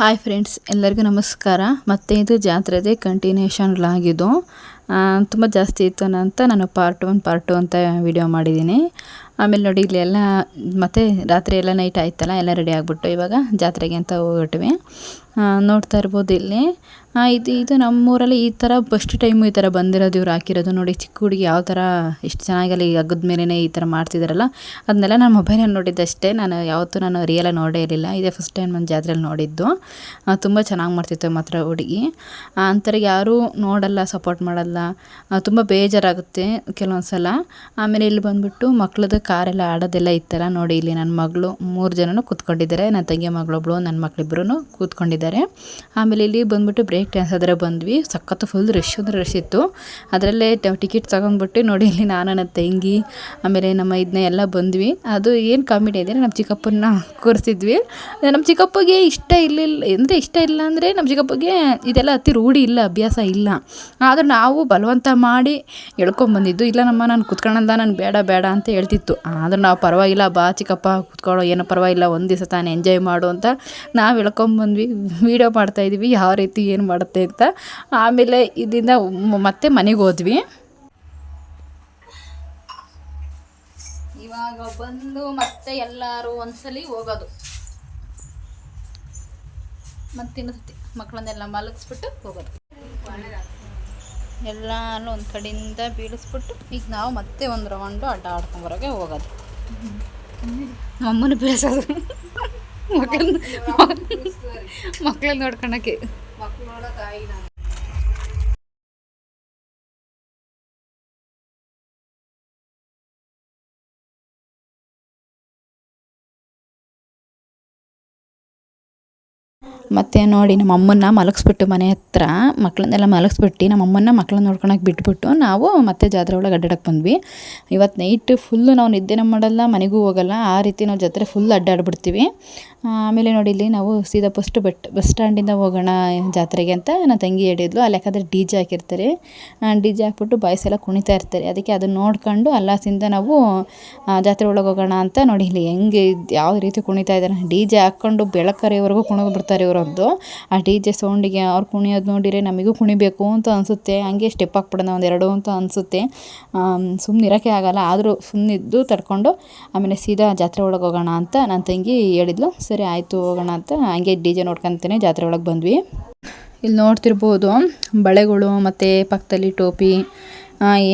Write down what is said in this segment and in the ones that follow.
Hi friends ಎಲ್ಲರಿಗೂ ನಮಸ್ಕಾರ. ಮತ್ತೆ ಇದು ಜಾತ್ರೆದೇ ಕಂಟಿನ್ಯೂಷನ್ ಆಗಿದ್ದು ತುಂಬ ಜಾಸ್ತಿ ಇತ್ತು ಅಂತ ನಾನು ಪಾರ್ಟ್ ಒನ್ ಪಾರ್ಟ್ ಟು ಅಂತ ವಿಡಿಯೋ ಮಾಡಿದ್ದೀನಿ. ಆಮೇಲೆ ನೋಡಿ ಇಲ್ಲಿ ಎಲ್ಲ, ಮತ್ತೆ ರಾತ್ರಿ ಎಲ್ಲ ನೈಟ್ ಆಯ್ತಲ್ಲ, ಎಲ್ಲ ರೆಡಿ ಆಗಿಬಿಟ್ಟು ಇವಾಗ ಜಾತ್ರೆಗೆ ಅಂತ ಹೋಗ್ಬಿಟ್ವಿ. ನೋಡ್ತಾ ಇರ್ಬೋದು ಇಲ್ಲಿ. ಇದು ಇದು ನಮ್ಮೂರಲ್ಲಿ ಈ ಥರ ಫಸ್ಟ್ ಟೈಮು ಈ ಥರ ಬಂದಿರೋದು ಇವ್ರು ಹಾಕಿರೋದು ನೋಡಿ. ಚಿಕ್ಕ ಹುಡುಗಿ ಯಾವ ಥರ ಎಷ್ಟು ಚೆನ್ನಾಗಲ್ಲಿ ಈ ಹಗ್ಗದ ಮೇಲೇ ಈ ಥರ ಮಾಡ್ತಿದ್ದಾರಲ್ಲ ಅದನ್ನೆಲ್ಲ ನಾನು ಮೊಬೈಲಲ್ಲಿ ನೋಡಿದ್ದಷ್ಟೇ. ನಾನು ಯಾವತ್ತೂ ನಾನು ರಿಯಲಾಗಿ ನೋಡೇ ಇರಲಿಲ್ಲ. ಇದೇ ಫಸ್ಟ್ ಟೈಮ್ ನಾನು ಜಾತ್ರೆಯಲ್ಲಿ ನೋಡಿದ್ದು. ತುಂಬ ಚೆನ್ನಾಗಿ ಮಾಡ್ತಿತ್ತು ಮಾತ್ರ ಹುಡುಗಿ. ಅಂಥವ್ರಿಗೆ ಯಾರೂ ನೋಡಲ್ಲ ಸಪೋರ್ಟ್ ಮಾಡಲ್ಲ. ತುಂಬ ಬೇಜಾರಾಗುತ್ತೆ ಕೆಲವೊಂದು ಸಲ ಆಮೇಲೆ ಇಲ್ಲಿ ಬಂದುಬಿಟ್ಟು ಮಕ್ಳದ್ದು ಕಾರೆಲ್ಲ ಆಡೋದೆಲ್ಲ ಇತ್ತಲ್ಲ ನೋಡಿ ಇಲ್ಲಿ ನನ್ನ ಮಗಳು ಮೂರು ಜನನೂ ಕೂತ್ಕೊಂಡಿದ್ದಾರೆ. ನನ್ನ ತಂಗಿ ಮಗಳೊಬ್ಳು ನನ್ನ ಮಕ್ಕಳಿಬ್ರು ಕೂತ್ಕೊಂಡಿದ್ದಾರೆ. ಆಮೇಲೆ ಇಲ್ಲಿ ಬಂದುಬಿಟ್ಟು ಬ್ರೇಕ್ ಡ್ಯಾನ್ಸ್ ಆದರೆ ಬಂದ್ವಿ. ಸಖತ್ತು ಫುಲ್ ರಶ್ ಅಂದ್ರೆ ರಶ್ ಇತ್ತು. ಅದರಲ್ಲೇ ಟಿಕೆಟ್ ತಗೊಂಡ್ಬಿಟ್ಟು ನೋಡಿ ಇಲ್ಲಿ ನಾನು ನನ್ನ ತಂಗಿ, ಆಮೇಲೆ ನಮ್ಮ ಇದನ್ನ ಎಲ್ಲ ಬಂದ್ವಿ. ಅದು ಏನು ಕಾಮಿಡಿ ಇದೆ ನಮ್ಮ ಚಿಕ್ಕಪ್ಪನ ಕೂರಿಸಿದ್ವಿ. ನಮ್ಮ ಚಿಕ್ಕಪ್ಪಗೆ ಇಷ್ಟ ಇರಲಿಲ್ಲ ಅಂದರೆ ಇಷ್ಟ ಇಲ್ಲ ಅಂದರೆ ನಮ್ಮ ಚಿಕ್ಕಪ್ಪಗೆ ಇದೆಲ್ಲ ಅತಿ ರೂಢಿ ಇಲ್ಲ, ಅಭ್ಯಾಸ ಇಲ್ಲ. ಆದರೂ ನಾವು ಬಲವಂತ ಮಾಡಿ ಎಳ್ಕೊಂಬಂದಿದ್ದು ಇಲ್ಲ ನಮ್ಮ ನಾನು ಕುತ್ಕೊಳ್ಳೋದ ನಾನು ಬೇಡ ಬೇಡ ಅಂತ ಹೇಳ್ತಿತ್ತು. ಆದ್ರೆ ನಾವು ಪರವಾಗಿಲ್ಲ, ಬಾ ಚಿಕ್ಕಪ್ಪ, ಕುತ್ಕೊಳ್ಳೋ, ಏನೋ ಪರವಾಗಿಲ್ಲ, ಒಂದು ದಿವಸ ತಾನು ಎಂಜಾಯ್ ಮಾಡು ಅಂತ ನಾವು ಎಳ್ಕೊಂಬಂದ್ವಿ ವೀಡಿಯೋ ಮಾಡ್ತಾಯಿದ್ವಿ ಯಾವ ರೀತಿ, ಏನು ಮಾಡುತ್ತೆ ಅಂತ. ಆಮೇಲೆ ಇದರಿಂದ ಮತ್ತೆ ಮನೆಗೆ ಹೋದ್ವಿ. ಇವಾಗ ಬಂದು ಮತ್ತೆ ಎಲ್ಲರೂ ಒಂದ್ಸಲಿ ಹೋಗೋದು. ಮತ್ತಿನ್ನೊಂದ್ಸತಿ ಮಕ್ಕಳನ್ನೆಲ್ಲ ಮಲಗಿಸ್ಬಿಟ್ಟು ಹೋಗೋದು. ಎಲ್ಲಾನು ಒಂದು ಕಡೆಯಿಂದ ಬೀಳಿಸ್ಬಿಟ್ಟು ಈಗ ನಾವು ಮತ್ತೆ ಒಂದು ರೌಂಡು ಅಡ್ಡ ಆಡ್ಕೊಂಬರೋಗೆ ಹೋಗೋದು. ಅಮ್ಮನ ಬೀಳಿಸೋದು ಮಕ್ಕಳನ್ನ ಮಕ್ಕಳನ್ನ ನೋಡ್ಕೊಳಕ್ಕೆ. Tayo. ಮತ್ತು ನೋಡಿ ನಮ್ಮ ಅಮ್ಮನ್ನ ಮಲಗಿಸ್ಬಿಟ್ಟು ಮನೆ ಹತ್ರ ಮಕ್ಕಳನ್ನೆಲ್ಲ ಮಲಗಿಸ್ಬಿಟ್ಟು ನಮ್ಮ ಅಮ್ಮನ್ನ ಮಕ್ಕಳನ್ನ ನೋಡ್ಕೊಳಕ್ಕೆ ಬಿಟ್ಬಿಟ್ಟು ನಾವು ಮತ್ತೆ ಜಾತ್ರೆ ಒಳಗೆ ಅಡ್ಡಾಡಕ್ಕೆ ಬಂದ್ವಿ. ಇವತ್ತು ನೈಟ್ ಫುಲ್ಲು ನಾವು ನಿದ್ದೆನೂ ಮಾಡಲ್ಲ, ಮನೆಗೂ ಹೋಗಲ್ಲ, ಆ ರೀತಿ ನಾವು ಜಾತ್ರೆ ಫುಲ್ ಅಡ್ಡಾಡ್ಬಿಡ್ತೀವಿ. ಆಮೇಲೆ ನೋಡಿ ಇಲ್ಲಿ ನಾವು ಸೀದಾ ಫಸ್ಟ್ ಬೆಟ್ ಬಸ್ ಸ್ಟ್ಯಾಂಡಿಂದ ಹೋಗೋಣ ಜಾತ್ರೆಗೆ ಅಂತ ನನ್ನ ತಂಗಿ ಹೇಳಿದ್ಲು. ಅಲ್ಲಿ ಯಾಕಂದರೆ ಡಿ ಜೆ ಹಾಕಿರ್ತಾರೆ. ಡಿ ಜೆ ಹಾಕ್ಬಿಟ್ಟು ಬಾಯ್ಸೆಲ್ಲ ಕುಣಿತಾ ಇರ್ತಾರೆ. ಅದಕ್ಕೆ ಅದನ್ನು ನೋಡ್ಕೊಂಡು ಅಲ್ಲಾಸಿಂದ ನಾವು ಜಾತ್ರೆ ಒಳಗೆ ಹೋಗೋಣ ಅಂತ ನೋಡಿ ಇಲ್ಲಿ ಹೆಂಗೆ ಯಾವ ರೀತಿ ಕುಣಿತಾ ಇದ್ದಾರೆ ಡಿ ಜೆ ಹಾಕ್ಕೊಂಡು ಬೆಳಕರೆವರೆಗೂ ಕುಣಿದು ಬಿಡ್ತಾರೆ ಇವರದ್ದು. ಆ ಡಿ ಜೆ ಸೌಂಡಿಗೆ ಅವ್ರು ಕುಣಿಯೋದು ನೋಡಿದರೆ ನಮಗೂ ಕುಣಿಬೇಕು ಅಂತ ಅನಿಸುತ್ತೆ. ಹಂಗೆ ಸ್ಟೆಪ್ ಹಾಕ್ಬಿಡೋಣ ಒಂದೆರಡು ಅಂತ ಅನಿಸುತ್ತೆ. ಸುಮ್ಮನೆ ಇರೋಕ್ಕೆ ಆಗಲ್ಲ. ಆದರೂ ಸುಮ್ಮನಿದ್ದು ತಡ್ಕೊಂಡು ಆಮೇಲೆ ಸೀದಾ ಜಾತ್ರೆ ಒಳಗೆ ಹೋಗೋಣ ಅಂತ ನನ್ನ ತಂಗಿ ಹೇಳಿದ್ಲು. ಸರಿ, ಆಯಿತು, ಹೋಗೋಣ ಅಂತ ಹಂಗೆ ಡಿ ಜೆ ನೋಡ್ಕೊಂತಾನೆ ಜಾತ್ರೆ ಒಳಗೆ ಬಂದ್ವಿ. ಇಲ್ಲಿ ನೋಡ್ತಿರ್ಬೋದು ಬಳೆಗಳು ಮತ್ತು ಪಕ್ಕದಲ್ಲಿ ಟೋಪಿ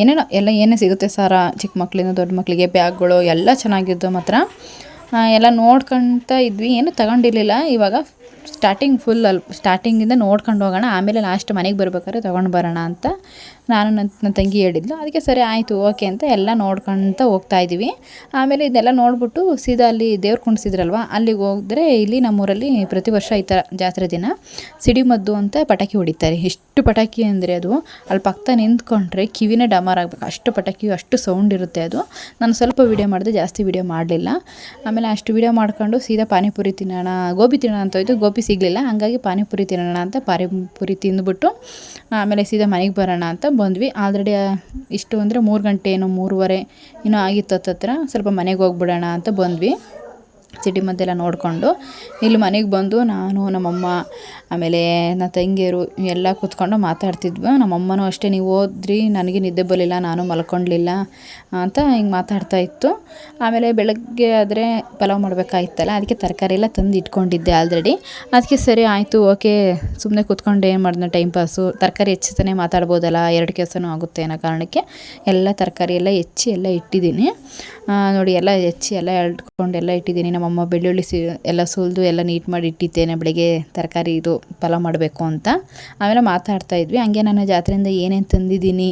ಏನೇನೋ ಎಲ್ಲ ಏನೇ ಸಿಗುತ್ತೆ ಸಾರ. ಚಿಕ್ಕ ಮಕ್ಕಳಿಂದ ದೊಡ್ಡ ಮಕ್ಕಳಿಗೆ ಬ್ಯಾಗ್ಗಳು ಎಲ್ಲ ಚೆನ್ನಾಗಿದ್ದು ಮಾತ್ರ. ಎಲ್ಲ ನೋಡ್ಕೊಳ್ತಾ ಇದ್ವಿ. ಏನು ತಗೊಂಡಿರಲಿಲ್ಲ. ಇವಾಗ ಸ್ಟಾರ್ಟಿಂಗ್ ಫುಲ್ ಅಲ್ಲಿ ಸ್ಟಾರ್ಟಿಂಗಿಂದ ನೋಡ್ಕೊಂಡು ಹೋಗೋಣ ಆಮೇಲೆ ಲಾಸ್ಟ್ ಮನೆಗೆ ಬರ್ಬೇಕಾದ್ರೆ ತೊಗೊಂಡು ಬರೋಣ ಅಂತ. ನಾನು ನನ್ನ ನನ್ನ ತಂಗಿ ಹೇಳಿದ್ಲು, ಅದಕ್ಕೆ ಸರಿ ಆಯಿತು, ಓಕೆ ಅಂತ ಎಲ್ಲ ನೋಡ್ಕೊಂತ ಹೋಗ್ತಾ ಇದ್ದೀವಿ. ಆಮೇಲೆ ಇದೆಲ್ಲ ನೋಡಿಬಿಟ್ಟು ಸೀದಾ ಅಲ್ಲಿ ದೇವ್ರು ಕುಣಿಸಿದ್ರಲ್ವ, ಅಲ್ಲಿಗೆ ಹೋದರೆ ಇಲ್ಲಿ ನಮ್ಮೂರಲ್ಲಿ ಪ್ರತಿ ವರ್ಷ ಈ ಥರ ಜಾತ್ರೆ ದಿನ ಸಿಡಿಮದ್ದು ಅಂತ ಪಟಾಕಿ ಹೊಡಿತಾರೆ. ಎಷ್ಟು ಪಟಾಕಿ ಅಂದರೆ ಅದು ಅಲ್ಲಿ ಪಕ್ಕ ನಿಂತ್ಕೊಂಡ್ರೆ ಕಿವಿನೇ ಡಮಾರ್ ಆಗಬೇಕು. ಅಷ್ಟು ಪಟಾಕಿ ಅಷ್ಟು ಸೌಂಡ್ ಇರುತ್ತೆ ಅದು. ನಾನು ಸ್ವಲ್ಪ ವೀಡಿಯೋ ಮಾಡಿದೆ, ಜಾಸ್ತಿ ವೀಡಿಯೋ ಮಾಡಲಿಲ್ಲ. ಆಮೇಲೆ ಅಷ್ಟು ವೀಡಿಯೋ ಮಾಡ್ಕೊಂಡು ಸೀದಾ ಪಾನಿಪುರಿ ತಿನ್ನೋಣ, ಗೋಬಿ ತಿನ್ನೋಣ ಅಂತ ಹೋಯ್ತು. ಗೋಬಿ ಸಿಗಲಿಲ್ಲ, ಹಂಗಾಗಿ ಪಾನಿಪುರಿ ತಿನ್ನೋಣ ಅಂತ ಪಾನಿಪುರಿ ತಿಂದುಬಿಟ್ಟು, ಆಮೇಲೆ ಸೀದಾ ಮನೆಗೆ ಬರೋಣ ಅಂತ ಬಂದ್ವಿ. ಆಲ್ರೆಡಿ ಇಷ್ಟು ಅಂದರೆ ಮೂರು ಗಂಟೆ ಏನೋ ಮೂರುವರೆ ಏನೋ ಆಗಿತ್ತು ಹತ್ತತ್ರ. ಸ್ವಲ್ಪ ಮನೆಗೆ ಹೋಗ್ಬಿಡೋಣ ಅಂತ ಬಂದ್ವಿ. ಸಿಟಿ ಮದ್ದೆಲ್ಲ ನೋಡಿಕೊಂಡು ಇಲ್ಲಿ ಮನೆಗೆ ಬಂದು ನಾನು, ನಮ್ಮಮ್ಮ, ಆಮೇಲೆ ನನ್ನ ತಂಗಿಯರು ಎಲ್ಲ ಕೂತ್ಕೊಂಡು ಮಾತಾಡ್ತಿದ್ವಿ. ನಮ್ಮಮ್ಮನೂ ಅಷ್ಟೇ, ನೀವು ಹೋದ್ರಿ, ನನಗೆ ನಿದ್ದೆ ಬರಲಿಲ್ಲ, ನಾನು ಮಲ್ಕೊಂಡ್ಲಿಲ್ಲ ಅಂತ ಹಿಂಗೆ ಮಾತಾಡ್ತಾ ಇತ್ತು. ಆಮೇಲೆ ಬೆಳಗ್ಗೆ ಆದರೆ ಪಲಾವ್ ಮಾಡಬೇಕಾಗಿತ್ತಲ್ಲ ಅದಕ್ಕೆ ತರಕಾರಿ ಎಲ್ಲ ತಂದು ಇಟ್ಕೊಂಡಿದ್ದೆ ಆಲ್ರೆಡಿ ಅದಕ್ಕೆ ಸರಿ ಆಯಿತು, ಓಕೆ ಸುಮ್ಮನೆ ಕೂತ್ಕೊಂಡು ಏನು ಮಾಡಿದ್ನ ಟೈಮ್ ಪಾಸು ತರಕಾರಿ ಹೆಚ್ಚುತ್ತಾನೆ ಮಾತಾಡ್ಬೋದಲ್ಲ, ಎರಡು ಕೆಲಸನೂ ಆಗುತ್ತೆ ಅನ್ನೋ ಕಾರಣಕ್ಕೆ ಎಲ್ಲ ತರಕಾರಿ ಎಲ್ಲ ಹೆಚ್ಚಿ ಎಲ್ಲ ಇಟ್ಟಿದ್ದೀನಿ. ನೋಡಿ ಎಲ್ಲ ಹೆಚ್ಚಿ ಎಲ್ಲ ಎಳ್ಕೊಂಡು ಎಲ್ಲ ಇಟ್ಟಿದ್ದೀನಿ. ನಮ್ಮಮ್ಮ ಬೆಳ್ಳುಳ್ಳಿ ಸಿ, ಎಲ್ಲ ಸುಲಿದು ಎಲ್ಲ ನೀಟ್ ಮಾಡಿ ಇಟ್ಟಿದ್ದೇನೆ, ಬೆಳಗ್ಗೆ ತರಕಾರಿ ಇದು ಪಲಾವ್ ಮಾಡಬೇಕು ಅಂತ. ಆಮೇಲೆ ಮಾತಾಡ್ತಾ ಇದ್ವಿ, ಹಂಗೆ ನಾನು ಜಾತ್ರೆಯಿಂದ ಏನೇನು ತಂದಿದ್ದೀನಿ?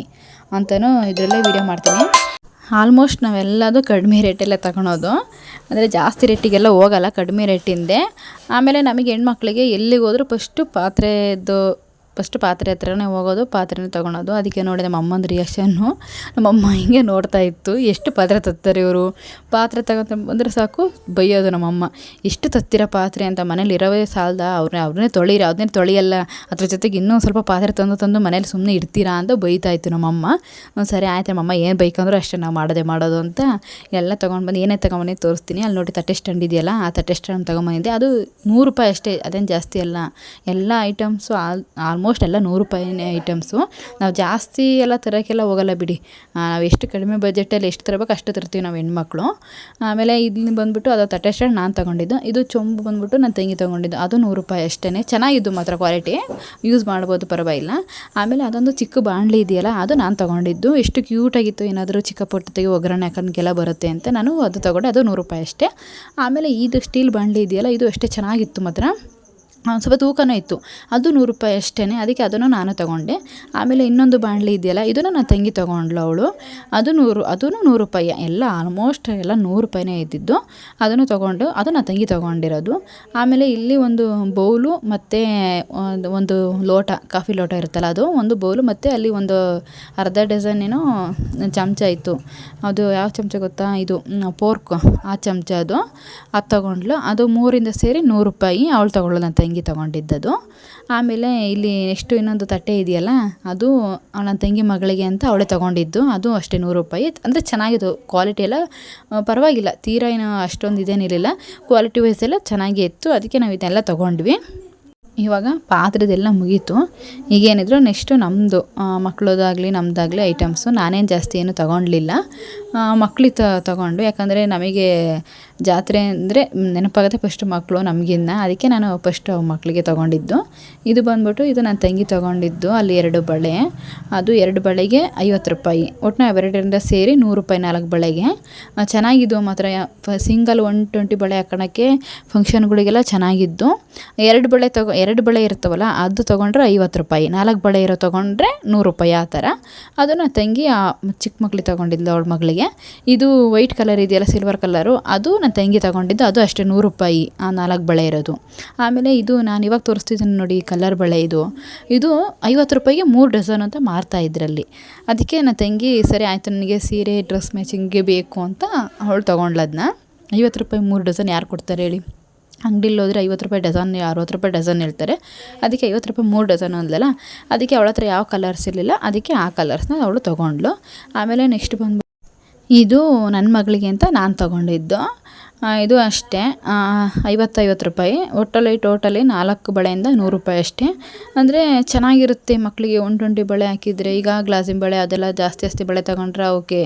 ಅಂತಲೂ ಇದರಲ್ಲೇ ವೀಡಿಯೋ ಮಾಡ್ತೀನಿ. ಆಲ್ಮೋಸ್ಟ್ ನಾವೆಲ್ಲದು ಕಡಿಮೆ ರೇಟಲ್ಲೇ ತಗೊಳೋದು. ಅಂದರೆ ಜಾಸ್ತಿ ರೇಟಿಗೆಲ್ಲ ಹೋಗಲ್ಲ, ಕಡಿಮೆ ರೇಟಿಂದೆ. ಆಮೇಲೆ ನಮಗೆ ಹೆಣ್ಮಕ್ಳಿಗೆ ಎಲ್ಲಿಗೆ ಹೋದರೂ ಫಸ್ಟು ಪಾತ್ರೆದು ಫಸ್ಟ್ ಪಾತ್ರೆ ಹತ್ರನೇ ಹೋಗೋದು, ಪಾತ್ರೆನೇ ತೊಗೊಳೋದು. ಅದಕ್ಕೆ ನೋಡಿ ನಮ್ಮ ಅಮ್ಮನ ರಿಯಾಕ್ಷನ್ನು ನಮ್ಮಮ್ಮ ಹಿಂಗೆ ನೋಡ್ತಾ ಇತ್ತು. ಎಷ್ಟು ಪಾತ್ರೆ ತತ್ತಾರೆ ಇವರು? ಪಾತ್ರೆ ತಗೊಂತ ಬಂದರೆ ಸಾಕು, ಬೈಯೋದು ನಮ್ಮಮ್ಮ. ಎಷ್ಟು ತತ್ತಿರ ಪಾತ್ರೆ ಅಂತ ಮನೇಲಿ ಇರೋವೇ ಸಾಲದ. ಅವ್ರನ್ನ ಅವ್ರನ್ನೇ ತೊಳೀರಿ ಅದನ್ನೇ ತೊಳೆಯಲ್ಲ. ಅದ್ರ ಜೊತೆಗೆ ಇನ್ನೂ ಸ್ವಲ್ಪ ಪಾತ್ರೆ ತಂದು ತಂದು ಮನೇಲಿ ಸುಮ್ಮನೆ ಇಡ್ತೀರಾ ಅಂತ ಬೈತಾ ಇತ್ತು ನಮ್ಮಮ್ಮ. ಒಂದು ಸರಿ ಆಯ್ತು ನಮ್ಮಮ್ಮ, ಏನು ಬೈಕಂದ್ರೂ ಅಷ್ಟೇ ನಾವು ಮಾಡೋದೇ ಮಾಡೋದು ಅಂತ ಎಲ್ಲ ತೊಗೊಂಡು ಬಂದು, ಏನೇ ತೊಗೊಂಬಂದು ತೋರಿಸ್ತೀನಿ. ಅಲ್ಲಿ ನೋಡಿ ತಟ್ಟೆ ಸ್ಟ್ಯಾಂಡ್ ಇದೆಯಲ್ಲ, ಆ ತಟ್ಟೆ ಸ್ಟ್ಯಾಂಡ್ ತೊಗೊಂಬಂದಿದ್ದೆ ಅದು ನೂರು ರೂಪಾಯಿ ಅಷ್ಟೇ, ಅದೇನು ಜಾಸ್ತಿ ಅಲ್ಲ. ಎಲ್ಲ ಐಟಮ್ಸು ಆಲ್ ಎಲ್ಲ ನೂರು ರೂಪಾಯಿನೇ ಐಟಮ್ಸು. ನಾವು ಜಾಸ್ತಿ ಎಲ್ಲ ತರೋಕ್ಕೆಲ್ಲ ಹೋಗಲ್ಲ ಬಿಡಿ. ನಾವು ಎಷ್ಟು ಕಡಿಮೆ ಬಜೆಟಲ್ಲಿ ಎಷ್ಟು ತರಬೇಕು ಅಷ್ಟು ತರ್ತೀವಿ ನಾವು ಹೆಣ್ಮಕ್ಳು. ಆಮೇಲೆ ಇಲ್ಲಿ ಬಂದುಬಿಟ್ಟು ಅದು ತಟ್ಟೆ ಸ್ಟ್ಯಾಂಡ್ ನಾನು ತೊಗೊಂಡಿದ್ದು. ಇದು ಚೊಂಬು ಬಂದುಬಿಟ್ಟು ನನ್ನ ತಂಗಿ ತೊಗೊಂಡಿದ್ದು. ಅದು ನೂರು ರೂಪಾಯಿ ಅಷ್ಟೇ ಚೆನ್ನಾಗಿದ್ದು ಮಾತ್ರ ಕ್ವಾಲಿಟಿ. ಯೂಸ್ ಮಾಡ್ಬೋದು ಪರವಾಗಿಲ್ಲ. ಆಮೇಲೆ ಅದೊಂದು ಚಿಕ್ಕ ಬಾಣಲಿ ಇದೆಯಲ್ಲ, ಅದು ನಾನು ತೊಗೊಂಡಿದ್ದು. ಎಷ್ಟು ಕ್ಯೂಟಾಗಿತ್ತು, ಏನಾದರೂ ಚಿಕ್ಕ ತೆಗೆ ಒಗ್ಗರಣೆ ಹಾಕೋಕ್ಕೆಲ್ಲ ಬರುತ್ತೆ ಅಂತ ನಾನು ಅದು ತೊಗೊಂಡೆ. ಅದು ನೂರು ರೂಪಾಯಿ ಅಷ್ಟೇ. ಆಮೇಲೆ ಇದು ಸ್ಟೀಲ್ ಬಾಣಲಿ ಇದೆಯಲ್ಲ, ಇದು ಅಷ್ಟೇ ಚೆನ್ನಾಗಿತ್ತು ಮಾತ್ರ. ಸ್ವಲ್ಪ ತೂಕನೂ ಇತ್ತು. ಅದು ನೂರು ರೂಪಾಯಿ ಅಷ್ಟೇ ಅದಕ್ಕೆ ಅದನ್ನು ನಾನು ತೊಗೊಂಡೆ. ಆಮೇಲೆ ಇನ್ನೊಂದು ಬಾಣಲಿ ಇದೆಯಲ್ಲ, ಇದನ್ನು ನನ್ನ ತಂಗಿ ತೊಗೊಂಡ್ಳು ಅವಳು. ಅದು ನೂರು ಅದೂ ನೂರು ರೂಪಾಯಿ. ಎಲ್ಲ ಆಲ್ಮೋಸ್ಟ್ ಎಲ್ಲ ನೂರು ರೂಪಾಯಿನೇ ಇದ್ದಿದ್ದು. ಅದನ್ನು ತೊಗೊಂಡು, ಅದು ನನ್ನ ತಂಗಿ ತೊಗೊಂಡಿರೋದು. ಆಮೇಲೆ ಇಲ್ಲಿ ಒಂದು ಬೌಲು ಮತ್ತು ಒಂದು ಲೋಟ, ಕಾಫಿ ಲೋಟ ಇರುತ್ತಲ್ಲ, ಅದು ಒಂದು ಬೌಲು ಮತ್ತು ಅಲ್ಲಿ ಒಂದು ಅರ್ಧ ಡಜನ್ ಏನೋ ಚಮಚ ಇತ್ತು. ಅದು ಯಾವ ಚಮಚ ಗೊತ್ತಾ? ಇದು ಪೋರ್ಕ್ ಆ ಚಮಚ ಅದು. ಅದು ತೊಗೊಂಡ್ಳು. ಅದು ಮೂರಿಂದ ಸೇರಿ ನೂರು ರೂಪಾಯಿ ಅವಳು ತೊಗೊಳ್ಳೋದು ನನ್ನ ತಂಗಿ. ತೊಗೊಂಡಿದ್ದದು. ಆಮೇಲೆ ಇಲ್ಲಿ ನೆಕ್ಸ್ಟು ಇನ್ನೊಂದು ತಟ್ಟೆ ಇದೆಯಲ್ಲ, ಅದು ನನ್ನ ತಂಗಿ ಮಗಳಿಗೆ ಅಂತ ಅವಳೇ ತೊಗೊಂಡಿದ್ದು. ಅದು ಅಷ್ಟೇ ನೂರು ರೂಪಾಯಿ. ಅಂದರೆ ಚೆನ್ನಾಗಿತ್ತು ಕ್ವಾಲಿಟಿ ಎಲ್ಲ. ಪರವಾಗಿಲ್ಲ, ತೀರಾ ಏನು ಅಷ್ಟೊಂದು ಇದೇನಿರಲಿಲ್ಲ ಕ್ವಾಲಿಟಿ ವೈಸ್ ಎಲ್ಲ ಚೆನ್ನಾಗೇ ಇತ್ತು. ಅದಕ್ಕೆ ನಾವು ಇದನ್ನೆಲ್ಲ ತೊಗೊಂಡ್ವಿ. ಇವಾಗ ಪಾತ್ರೆದೆಲ್ಲ ಮುಗೀತು. ಈಗೇನಿದ್ರು ನೆಕ್ಸ್ಟು ನಮ್ಮದು ಮಕ್ಕಳದಾಗಲಿ ನಮ್ಮದಾಗಲಿ ಐಟಮ್ಸು ನಾನೇನು ಜಾಸ್ತಿ ಏನು ತೊಗೊಂಡ್ಲಿಲ್ಲ. ಮಕ್ಳಿಗೆ ತಗೊಂಡು, ಯಾಕಂದರೆ ನಮಗೆ ಜಾತ್ರೆ ಅಂದರೆ ನೆನಪಾಗುತ್ತೆ ಫಸ್ಟ್ ಮಕ್ಕಳು ನಮಗಿನ್ನ. ಅದಕ್ಕೆ ನಾನು ಫಸ್ಟ್ ಮಕ್ಕಳಿಗೆ ತಗೊಂಡಿದ್ದು. ಇದು ಬಂದ್ಬಿಟ್ಟು ಇದು ನನ್ನ ತಂಗಿ ತಗೊಂಡಿದ್ದು, ಅಲ್ಲಿ ಎರಡು ಬಳೆ. ಅದು ಎರಡು ಬಳೆಗೆ ಐವತ್ತು ರೂಪಾಯಿ. ಒಟ್ಟು ಅವೆರಡರಿಂದ ಸೇರಿ ನೂರು ರೂಪಾಯಿ ನಾಲ್ಕು ಬಳೆಗೆ. ಚೆನ್ನಾಗಿದ್ದು ಮಾತ್ರ. ಸಿಂಗಲ್ ಒನ್ ಟ್ವೆಂಟಿ ಬಳೆ ಹಾಕೋಣಕ್ಕೆ ಫಂಕ್ಷನ್ಗಳಿಗೆಲ್ಲ ಚೆನ್ನಾಗಿದ್ದು. ಎರಡು ಬಳೆ ತಗೊ, ಎರಡು ಬಳೆ ಇರ್ತವಲ್ಲ, ಅದು ತೊಗೊಂಡ್ರೆ ಐವತ್ತು ರೂಪಾಯಿ. ನಾಲ್ಕು ಬಳೆ ಇರೋ ತೊಗೊಂಡ್ರೆ ನೂರು ರೂಪಾಯಿ ಆ ಥರ. ಅದು ನನ್ನ ತಂಗಿ ಚಿಕ್ಕ ಮಕ್ಳಿಗೆ ತೊಗೊಂಡಿದ್ಲು, ಅವಳ ಮಗಳಿಗೆ. ಇದು. ವೈಟ್ ಕಲರ್ ಇದೆಯಲ್ಲ, ಸಿಲ್ವರ್ ಕಲರು. ಅದು ನನ್ನ ತಂಗಿ ತಗೊಂಡಿದ್ದು. ಅದು ಅಷ್ಟೇ ನೂರು ರೂಪಾಯಿ ಆ ನಾಲ್ಕು ಬಳೆ ಇರೋದು. ಆಮೇಲೆ ಇದು ನಾನು ಇವಾಗ ತೋರಿಸ್ತಿದ್ದೀನಿ ನೋಡಿ, ಕಲರ್ ಬಳೆ ಇದು. ಇದು ಐವತ್ತು ರೂಪಾಯಿಗೆ ಮೂರು ಡಜನ್ ಅಂತ ಮಾರ್ತಾ ಇದ್ರಲ್ಲಿ. ಅದಕ್ಕೆ ನನ್ನ ತಂಗಿ, ಸರಿ ಆಯಿತು, ನನಗೆ ಸೀರೆ, ಡ್ರೆಸ್ ಮ್ಯಾಚಿಂಗ್ಗೆ ಬೇಕು ಅಂತ ಅವಳು ತೊಗೊಂಡ್ಲದನ್ನ ಐವತ್ತು ರೂಪಾಯಿ ಮೂರು ಡಜನ್ ಯಾರು ಕೊಡ್ತಾರೆ ಹೇಳಿ. ಅಂಗಡಿಲಿ ಹೋದರೆ ಐವತ್ತು ರೂಪಾಯಿ ಡಜನ್ ಅರವತ್ತು ರೂಪಾಯಿ ಡಜನ್ ಹೇಳ್ತಾರೆ. ಅದಕ್ಕೆ ಐವತ್ತು ರೂಪಾಯಿ ಮೂರು ಡಜನ್ ಅಂದಲ್ಲ ಅದಕ್ಕೆ ಅವಳ ಹತ್ರ ಯಾವ ಕಲರ್ಸ್ ಇರಲಿಲ್ಲ, ಅದಕ್ಕೆ ಆ ಕಲರ್ಸ್ನ ಅವಳು ತೊಗೊಂಡ್ಳು. ಆಮೇಲೆ ನೆಕ್ಸ್ಟ್ ಬಂದು ಇದು ನನ್ನ ಮಗಳಿಗೆ ಅಂತ ನಾನು ತೊಗೊಂಡಿದ್ದು. ಇದು ಅಷ್ಟೇ. ಐವತ್ತೈವತ್ತು ರೂಪಾಯಿ. ಒಟ್ಟಲ್ಲಿ ಟೋಟಲಿ ನಾಲ್ಕು ಬಳೆಯಿಂದ ನೂರು ರೂಪಾಯಿ ಅಷ್ಟೇ. ಅಂದರೆ ಚೆನ್ನಾಗಿರುತ್ತೆ ಮಕ್ಕಳಿಗೆ ಒನ್ ಟ್ವೆಂಟಿ ಬಳೆ ಹಾಕಿದರೆ. ಈಗ ಗ್ಲಾಸಿನ ಬಳೆ ಅದೆಲ್ಲ ಜಾಸ್ತಿ ಜಾಸ್ತಿ ಬಳೆ ತಗೊಂಡ್ರೆ ಅವಕ್ಕೆ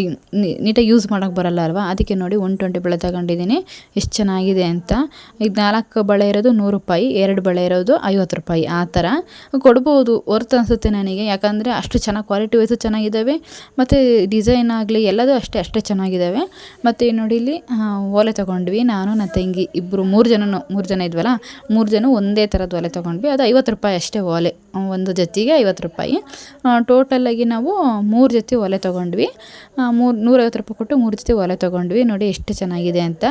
ಈಗ ನೀಟಾಗಿ ಯೂಸ್ ಮಾಡೋಕ್ಕೆ ಬರಲ್ಲ ಅಲ್ವಾ? ಅದಕ್ಕೆ ನೋಡಿ ಒನ್ ಟ್ವೆಂಟಿ ಬಳೆ ತಗೊಂಡಿದ್ದೀನಿ. ಎಷ್ಟು ಚೆನ್ನಾಗಿದೆ ಅಂತ. ಈಗ ನಾಲ್ಕು ಬಳೆ ಇರೋದು ನೂರು ರೂಪಾಯಿ, ಎರಡು ಬಳೆ ಇರೋದು ಐವತ್ತು ರೂಪಾಯಿ. ಆ ಥರ ಕೊಡ್ಬೋದು. ವರ್ತ್ ಅನಿಸುತ್ತೆ ನನಗೆ. ಯಾಕಂದರೆ ಅಷ್ಟು ಚೆನ್ನಾಗಿ ಕ್ವಾಲಿಟಿ ವೈಸು ಚೆನ್ನಾಗಿದ್ದಾವೆ. ಮತ್ತು ಡಿಸೈನ್ ಆಗಲಿ ಎಲ್ಲದೂ ಅಷ್ಟೇ ಅಷ್ಟೇ ಚೆನ್ನಾಗಿದ್ದಾವೆ. ಮತ್ತು ನೋಡಿ ಇಲ್ಲಿ ಓಲೆ ತೊಗೊಂಡ್ವಿ. ನಾನು ನನ್ನ ತಂಗಿ ಇಬ್ಬರು ಮೂರು ಜನನು, ಮೂರು ಜನ ಇದ್ವಲ್ಲ, ಮೂರು ಜನ ಒಂದೇ ಥರದ ಒಲೆ ತೊಗೊಂಡ್ವಿ. ಅದು ಐವತ್ತು ರೂಪಾಯಿ ಅಷ್ಟೇ ಒಲೆ ಒಂದು ಜೊತೆಗೆ ಐವತ್ತು ರೂಪಾಯಿ. ಟೋಟಲಾಗಿ ನಾವು ಮೂರು ಜೊತೆ ಒಲೆ ತೊಗೊಂಡ್ವಿ. ಮೂರು, ನೂರೈವತ್ತು ರೂಪಾಯಿ ಕೊಟ್ಟು ಮೂರು ಜೊತೆ ಒಲೆ ತೊಗೊಂಡ್ವಿ. ನೋಡಿ ಎಷ್ಟು ಚೆನ್ನಾಗಿದೆ ಅಂತ.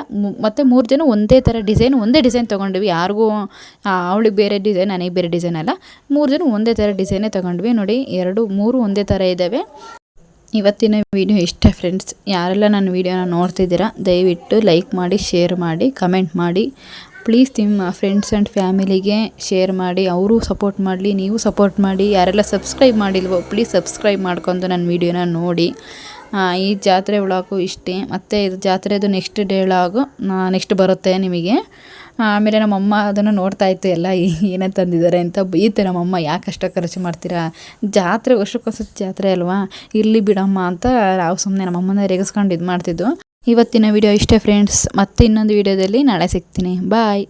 ಮತ್ತು ಮೂರು ಜನ ಒಂದೇ ಥರ ಡಿಸೈನ್ ಒಂದೇ ಡಿಸೈನ್ ತೊಗೊಂಡ್ವಿ. ಯಾರಿಗೂ ಅವಳಿಗೆ ಬೇರೆ ಡಿಸೈನ್ ನನಗೆ ಬೇರೆ ಡಿಸೈನ್ ಅಲ್ಲ. ಮೂರು ಜನ ಒಂದೇ ಥರ ಡಿಸೈನೇ ತೊಗೊಂಡ್ವಿ. ನೋಡಿ, ಎರಡು, ಮೂರು ಒಂದೇ ಥರ ಇದ್ದಾವೆ ಇವತ್ತಿನ ವಿಡಿಯೋ ಇಷ್ಟ ಫ್ರೆಂಡ್ಸ್ ಯಾರೆಲ್ಲ ನನ್ನ ವಿಡಿಯೋನ ನೋಡ್ತಿದ್ದೀರಾ, ದಯವಿಟ್ಟು ಲೈಕ್ ಮಾಡಿ ಶೇರ್ ಮಾಡಿ ಕಮೆಂಟ್ ಮಾಡಿ. ಪ್ಲೀಸ್ ನಿಮ್ಮ ಫ್ರೆಂಡ್ಸ್ ಆ್ಯಂಡ್ ಫ್ಯಾಮಿಲಿಗೆ ಶೇರ್ ಮಾಡಿ, ಅವರು ಸಪೋರ್ಟ್ ಮಾಡಲಿ, ನೀವು ಸಪೋರ್ಟ್ ಮಾಡಿ. ಯಾರೆಲ್ಲ ಸಬ್ಸ್ಕ್ರೈಬ್ ಮಾಡಿಲ್ವೋ ಪ್ಲೀಸ್ ಸಬ್ಸ್ಕ್ರೈಬ್ ಮಾಡ್ಕೊಂಡು ನನ್ನ ವಿಡಿಯೋನ ನೋಡಿ. ಈ ಜಾತ್ರೆ ವ್ಲಾಗು ಇಷ್ಟೇ. ಮತ್ತು ಇದು ಜಾತ್ರೆದು ನೆಕ್ಸ್ಟ್ ಡೇ ವ್ಲಾಗು ನೆಕ್ಸ್ಟ್ ಬರುತ್ತೆ ನಿಮಗೆ. ಆಮೇಲೆ ನಮ್ಮಮ್ಮ ಅದನ್ನು ನೋಡ್ತಾ ಇತ್ತು, ಎಲ್ಲ ಏನೇ ತಂದಿದ್ದಾರೆ ಅಂತ. ಬೈತೆ ನಮ್ಮಮ್ಮ, ಯಾಕೆ ಅಷ್ಟು ಖರ್ಚು ಮಾಡ್ತೀರಾ? ಜಾತ್ರೆ ವರ್ಷಕ್ಕೊಂದ್ಸತಿ ಜಾತ್ರೆ ಅಲ್ವಾ? ಇರಲಿ ಬಿಡಮ್ಮ ಅಂತ ನಾವು ಸುಮ್ಮನೆ ನಮ್ಮಮ್ಮನ ರೇಗಿಸ್ಕೊಂಡು ಇದು ಮಾಡ್ತಿದ್ದು ಇವತ್ತಿನ ವಿಡಿಯೋ ಇಷ್ಟೇ ಫ್ರೆಂಡ್ಸ್ ಮತ್ತೆ ಇನ್ನೊಂದು ವಿಡಿಯೋದಲ್ಲಿ ನಾಳೆ ಸಿಗ್ತೀನಿ. ಬಾಯ್